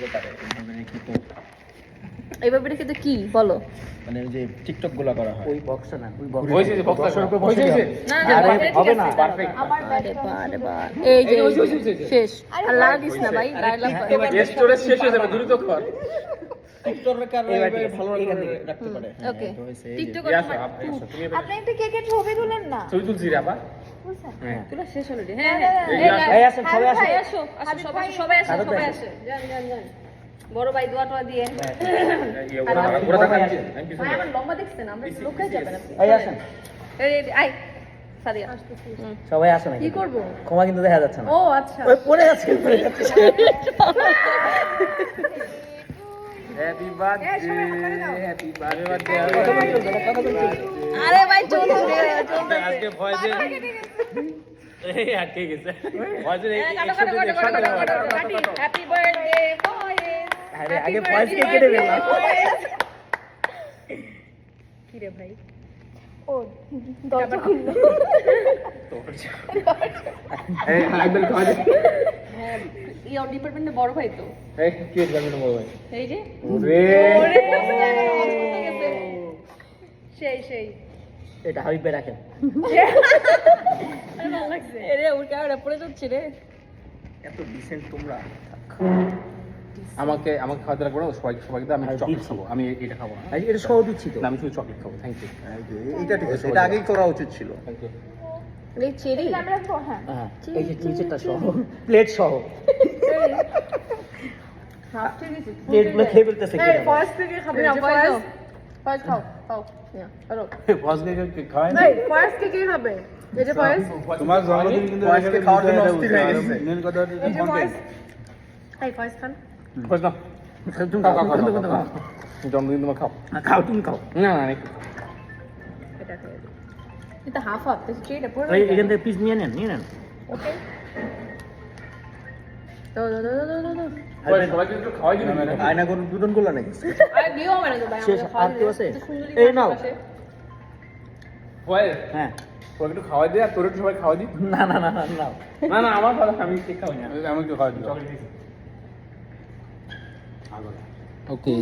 রেখে তো এইভাবে রেখে তো কি? বলো। মানে ওই যে টিকটকগুলা করা হয়। ওই বক্সটা না ওই বক্স হয়েছে যে বক্স দশের উপরে বসে হয়েছে না না হবে না। পারফেক্ট আরে বা, আরে বা। এই যে শেষ। আর লাগা দিস না ভাই ডায়লগ স্টোরেজ শেষ হয়ে যাবে দ্রুত কর। টিকটকের কারণে এবার এইভাবে ঠিক আছে, ভালো এখান করে থেকে। রাখতে পারে। হ্যাঁ, আপনি একটা কেকের ছবি তুলেন না? ছবি তুলছি রে আবার। হ্যাঁ। শেষ হ্যাঁ হ্যাঁ এই আসো। আসেন সবাই আসেন। আসো আসো সবাই আসো, সবাই আসো সবাই আসো যান যান যান। বড় ভাই দোয়া টোয়া দিয়ে। ওরা আমার লম্বা দেখছেন আমরা লোকাই যাবেন আপনি এই আসেন। এই এই, আই সাদিয়া। হুম। সবাই আসেন কি করব? ক্ষমা কিন্তু দেখা যাচ্ছে না। ও আচ্ছা। ওই পড়ে যাচ্ছে পড়ে যাচ্ছে। হ্যাপি বার্থডে হ্যাপি বার্থডে আরে ভাই চলছে আজকে ভয়েসে এই আটকে গেছে। হ্যাঁ. আরে, আগে কে কেটে। কি রে ভাই? ও দরজা খুললো। এই একদম খাওয়া দে হ্যাঁ ইয়ে ডিপার্টমেন্টে বড় ভাই তো। এই কি জানি না বল এই যে? ওরে। ওরে পছন্দ গেছে। সেই সেই। এটা হাবিবে রাখেন। এরে ওর ক্যামেরা পড়ে যাচ্ছে রে। এত ডিসেন্ট তোমরা। আমাকে আমাকে খাওয়া দাওয়া করো সবাই সবাইকে আমি চকলেট খাব আমি এটা খাব না। এটা সহ দিচ্ছি তো। আমি শুধু চকলেট খাব থ্যাংক ইউ এইটা ঠিক আছে এটা আগেই করা উচিত ছিল। থ্যাংক ইউ এই চেরি আমরা হ্যাঁ। হ্যাঁ এই যে নিচেরটা সহ প্লেট সহ। প্লেটগুলো খেয়ে ফেলতেছে ফার্স্ট থেকে খাবে না ফার্স্ট ফার্স্ট খাও খাও হ্যালো ফসকে খাওয়াই ফার্স্ট কে কে খাবে? এই ফার্স্ট তোমার জন্মদিন কিন্তু বয়সকে খাওয়ার জন্য অস্থির হয়ে গেছে। মেন কথা হচ্ছে এই ফার্স্ট এই ফার্স্ট না তুমি খাও খাও, খাও খাও, খাও, খাও। জন্মদিন তোমার খাও। খাও। খাও তুমি খাও। না না এটা খেয়ে এটা হাফ হাফ তো পড়ে এই এখান থেকে পিস নিয়ে নেন নিয়ে নেন ওকে একটু আয়না দুজন নাকি? আরে তো ভাই শেষ, আর কেউ আছে? এই নাও। আছে। হ্যাঁ। একটু দে আর তোর একটু সবাই খাওয়াই দি না না না না না। না আমার কথা আমি ঠিক খাওয়াই না। আমি একটু খাওয়াই দিই। ওকে।